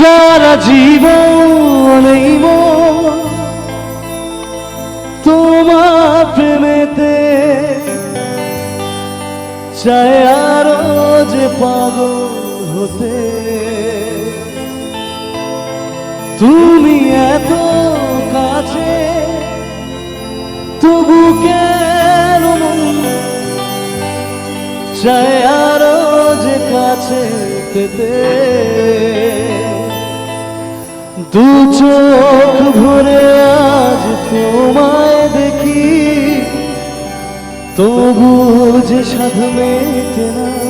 সারা জীবন তোমার প্রেমেতে চাই আরও যে পাগল হতে। তুমি এত কাছে, তবু কেন চাই আরও যে কাছে পেতে। দু চোখ ভরে আজ তোমায় দেখি তবু যে সাধু মেটে না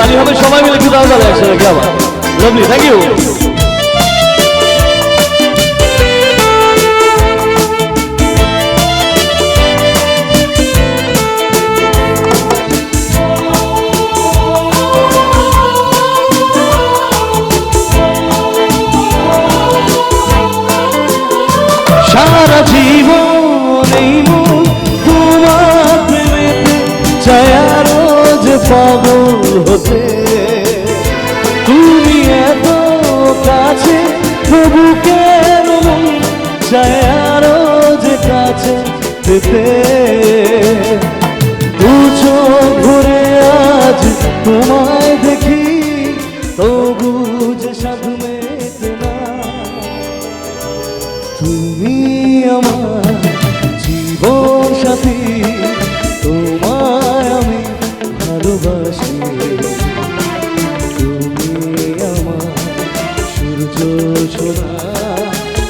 দাঁড়িয়ে হবে, সবাই মিলে একটু দাঁড়া দাঁড়া একসাথে কি আবার লাভলি থ্যাংক ইউ সারা জীবন তোমার আরও যে হতে তুমি এত কাছে, তবু কেন চায় যে কাছে পেতে ভরে আজ তোমায় দেখি, তবু যে না। তুমি আমার জীবন সাথী সূর্য সোনা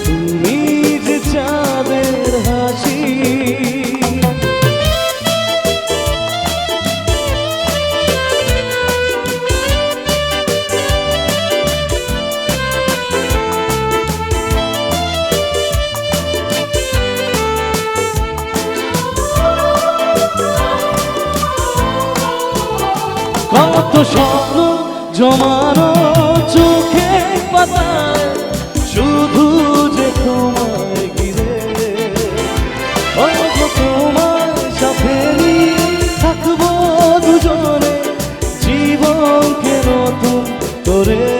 তুমি যে চাঁদের হাসি। কত স্বপ্ন জমানো চোখে পাতায় শুধু যে তোমায় ঘিরে। ওই গো তোমার সাথে থাকব দুজনে, জীবনকে নতুন করে।